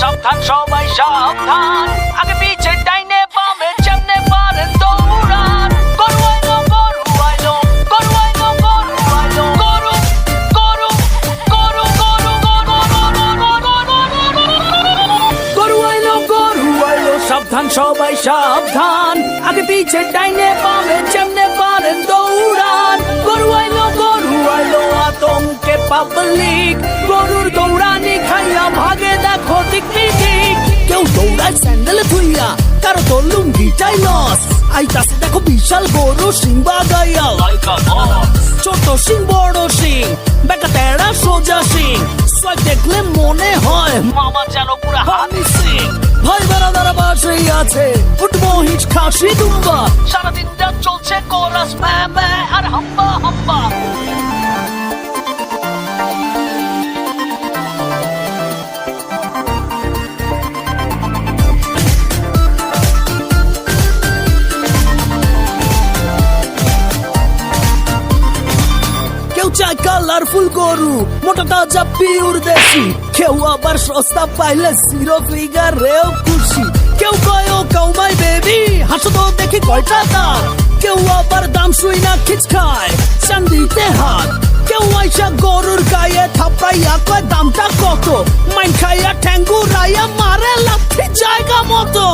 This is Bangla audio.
সাবধান সবাই সাবধান আগে পিছে ডাইনে বামে যেমনে পারেন দৌড়ান গরু আইলো গরু আইলো গরু আইলো গরু আইলো গরু গরু গরু গরু গরু আইলো গরু আইলো সাবধান সবাই সাবধান আগে পিছে ডাইনে বামে যেমনে পারেন দৌড়ান গরু আইলো গরু আইলো আতঙ্কে পাবলিক ভাগে দেখো দিক কেউ দৌড়ায় স্যান্ডেল থুইয়া কারও তো লুঙ্গিটাই লস। আইতাছে দেখো বিশাল গরু সিংবা গাইয়া ছোট সিং, বড় সিং বেকা তেড়া সোজা সিং। সোয়াগ দেখলে মনে হয় মামা যেন পুরা হানি সিং। ভাই বেড়াদারা বাসেই আছে উঠবো হিচ খাসি, দুম্বা। সারাদিন যা চলছে কোরাস ম্যা কেউ চায় কালারফুল গরু, মোটা তাজা পিউর দেশি। কেউ আবার সস্তা পাইলে জিরো ফিগার রেও খুশি। কেউ কয়, ও কাউমাই বেবি হাসো তো দেখি কয়টা দাম কেউ আবার দাম শুই না খিচ খায়, চান্দিতে হাত। কেউ আইসা গরুর গায়ে থাপড়াইয়া কয়, দামটা কত? মাইন খাইয়া ঠ্যাঙ্গু রাইয়া মারে লাথি জায়গা মতো।